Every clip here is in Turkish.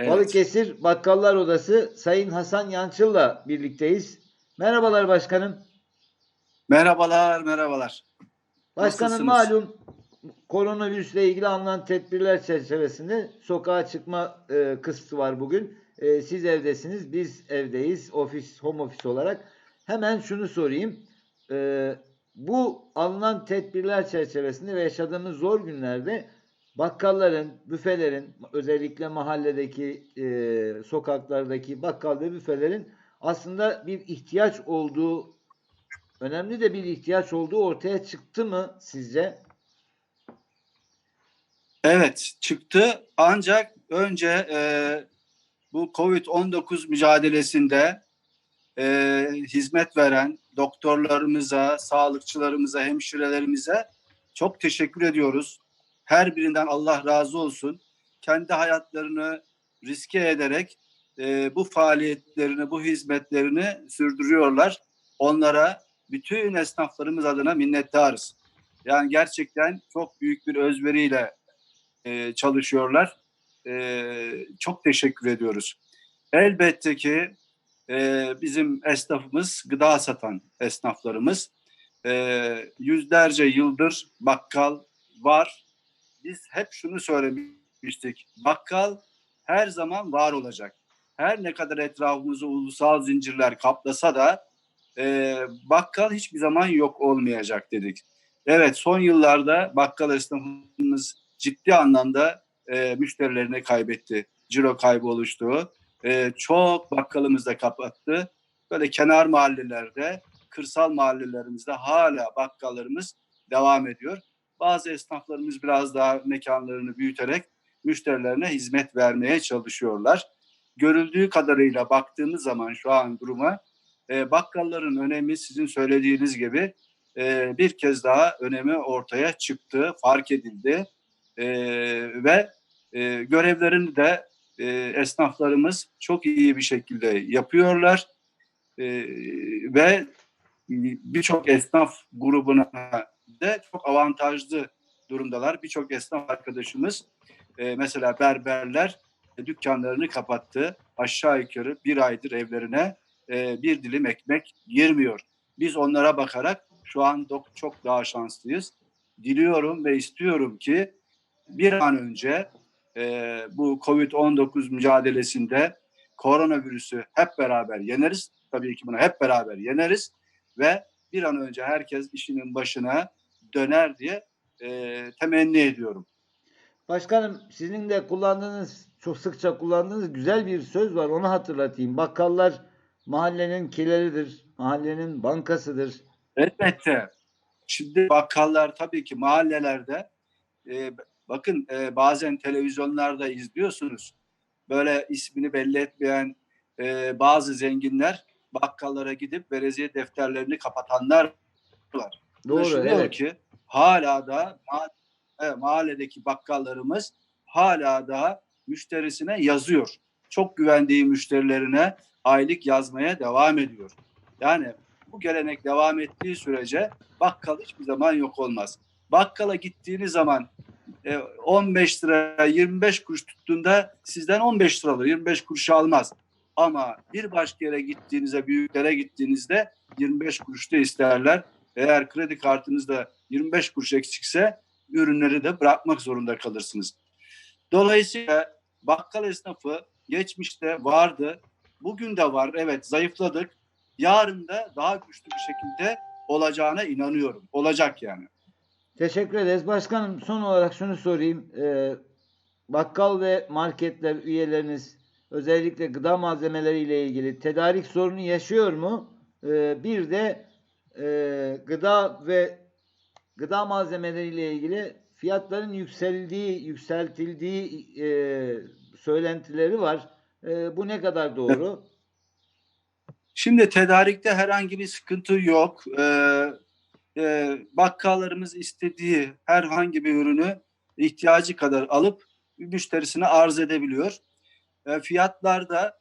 Evet. Balıkesir Bakkallar Odası Sayın Hasan Yançıl'la birlikteyiz. Merhabalar başkanım. Merhabalar, merhabalar. Başkanım Nasılsınız? malum koronavirüsle ilgili alınan tedbirler çerçevesinde sokağa çıkma e, kısıtı var bugün. E, siz evdesiniz, biz evdeyiz, ofis, home office olarak. Hemen şunu sorayım. E, bu alınan tedbirler çerçevesinde ve yaşadığımız zor günlerde bakkalların, büfelerin, özellikle mahalledeki, e, sokaklardaki bakkal ve büfelerin aslında bir ihtiyaç olduğu, önemli de bir ihtiyaç olduğu ortaya çıktı mı sizce? Evet, çıktı. Ancak önce e, bu Covid-19 mücadelesinde e, hizmet veren doktorlarımıza, sağlıkçılarımıza, hemşirelerimize çok teşekkür ediyoruz. Her birinden Allah razı olsun. Kendi hayatlarını riske ederek e, bu faaliyetlerini, bu hizmetlerini sürdürüyorlar. Onlara bütün esnaflarımız adına minnettarız. Yani gerçekten çok büyük bir özveriyle e, çalışıyorlar. E, çok teşekkür ediyoruz. Elbette ki e, bizim esnafımız, gıda satan esnaflarımız e, yüzlerce yıldır bakkal var. Biz hep şunu söylemiştik. Bakkal her zaman var olacak. Her ne kadar etrafımızı ulusal zincirler kaplasa da e, bakkal hiçbir zaman yok olmayacak dedik. Evet son yıllarda bakkal esnafımız ciddi anlamda e, müşterilerini kaybetti. Ciro kaybı oluştu. E, çok bakkalımız da kapattı. Böyle kenar mahallelerde, kırsal mahallelerimizde hala bakkallarımız devam ediyor. Bazı esnaflarımız biraz daha mekanlarını büyüterek müşterilerine hizmet vermeye çalışıyorlar. Görüldüğü kadarıyla baktığımız zaman şu an duruma e, bakkalların önemi sizin söylediğiniz gibi e, bir kez daha önemi ortaya çıktı, fark edildi e, ve e, görevlerini de e, esnaflarımız çok iyi bir şekilde yapıyorlar E, ve birçok esnaf grubuna de çok avantajlı durumdalar. Birçok esnaf arkadaşımız e, mesela berberler e, dükkanlarını kapattı. Aşağı yukarı bir aydır evlerine e, bir dilim ekmek girmiyor. Biz onlara bakarak şu an çok daha şanslıyız. Diliyorum ve istiyorum ki bir an önce e, bu Covid-19 mücadelesinde koronavirüsü hep beraber yeneriz. Tabii ki bunu hep beraber yeneriz ve bir an önce herkes işinin başına döner diye e, temenni ediyorum. Başkanım sizin de kullandığınız, çok sıkça kullandığınız güzel bir söz var. Onu hatırlatayım. Bakkallar mahallenin kileridir, mahallenin bankasıdır. Elbette. Şimdi bakkallar tabii ki mahallelerde e, bakın e, bazen televizyonlarda izliyorsunuz. Böyle ismini belli etmeyen e, bazı zenginler bakkallara gidip vereziye defterlerini kapatanlar var. Doğru, evet. ki hala da mahalledeki bakkallarımız hala da müşterisine yazıyor. Çok güvendiği müşterilerine aylık yazmaya devam ediyor. Yani bu gelenek devam ettiği sürece bakkal hiçbir zaman yok olmaz. Bakkala gittiğiniz zaman e, 15 lira 25 kuruş tuttuğunda sizden 15 lira alır. 25 kuruş almaz. Ama bir başka yere gittiğinizde, büyüklere gittiğinizde 25 kuruş da isterler. Eğer kredi kartınızda 25 kuruş eksikse ürünleri de bırakmak zorunda kalırsınız. Dolayısıyla bakkal esnafı geçmişte vardı. Bugün de var. Evet zayıfladık. Yarın da daha güçlü bir şekilde olacağına inanıyorum. Olacak yani. Teşekkür ederiz. Başkanım son olarak şunu sorayım. Ee, bakkal ve marketler üyeleriniz özellikle gıda malzemeleriyle ilgili tedarik sorunu yaşıyor mu? Ee, bir de e, gıda ve gıda malzemeleriyle ilgili fiyatların yükseldiği, yükseltildiği e, söylentileri var. E, bu ne kadar doğru? Şimdi tedarikte herhangi bir sıkıntı yok. Ee, e, bakkallarımız istediği herhangi bir ürünü ihtiyacı kadar alıp müşterisine arz edebiliyor. E, fiyatlarda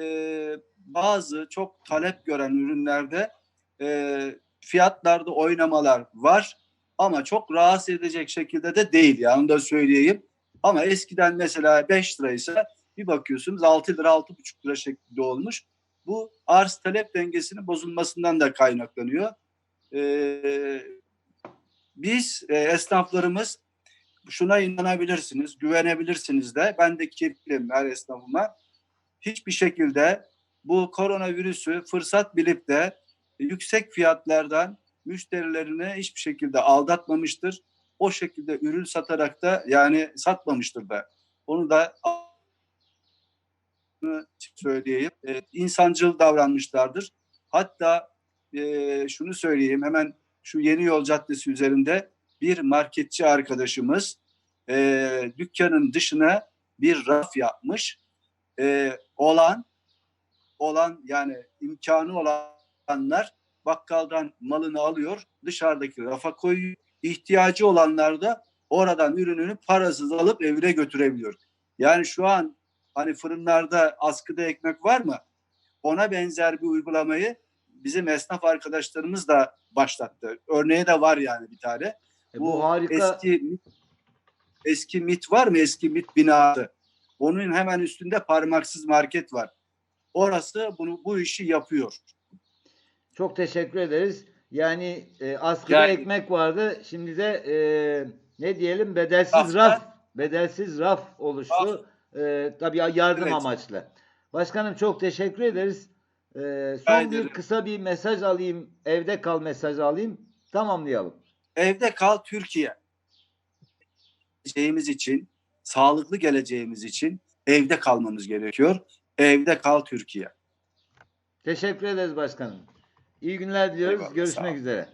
e, bazı çok talep gören ürünlerde e, fiyatlarda oynamalar var ama çok rahatsız edecek şekilde de değil yani onu da söyleyeyim. Ama eskiden mesela 5 liraysa Bir bakıyorsunuz 6 lira 6,5 lira şeklinde olmuş. Bu arz talep dengesinin bozulmasından da kaynaklanıyor. Ee, biz e, esnaflarımız şuna inanabilirsiniz, güvenebilirsiniz de. Ben de kefilim her esnafıma. Hiçbir şekilde bu koronavirüsü fırsat bilip de yüksek fiyatlardan müşterilerini hiçbir şekilde aldatmamıştır. O şekilde ürün satarak da yani satmamıştır da. Onu da söyleyeyim. E, insancıl davranmışlardır. Hatta e, şunu söyleyeyim hemen şu Yeni Yol Caddesi üzerinde bir marketçi arkadaşımız e, dükkanın dışına bir raf yapmış. E, olan olan yani imkanı olanlar bakkaldan malını alıyor, dışarıdaki rafa koyuyor. İhtiyacı olanlar da oradan ürününü parasız alıp evine götürebiliyor. Yani şu an hani fırınlarda askıda ekmek var mı? Ona benzer bir uygulamayı bizim esnaf arkadaşlarımız da başlattı. Örneği de var yani bir tane. E, bu, harika. Eski eski MIT var mı? Eski MIT binası. Onun hemen üstünde parmaksız market var. Orası bunu bu işi yapıyor. Çok teşekkür ederiz. Yani e, askıda Yani- ekmek vardı. Şimdi de e, ne diyelim bedelsiz raf, bedelsiz raf oluştu. E, tabii yardım Evet. amaçlı. Başkanım çok teşekkür ederiz. E, son bir ederim. kısa bir mesaj alayım. Evde kal mesajı alayım. Tamamlayalım. Evde kal Türkiye. Geleceğimiz için, sağlıklı geleceğimiz için evde kalmamız gerekiyor. Evde kal Türkiye. Teşekkür ederiz başkanım. İyi günler diliyoruz. Eyvallah, Görüşmek üzere.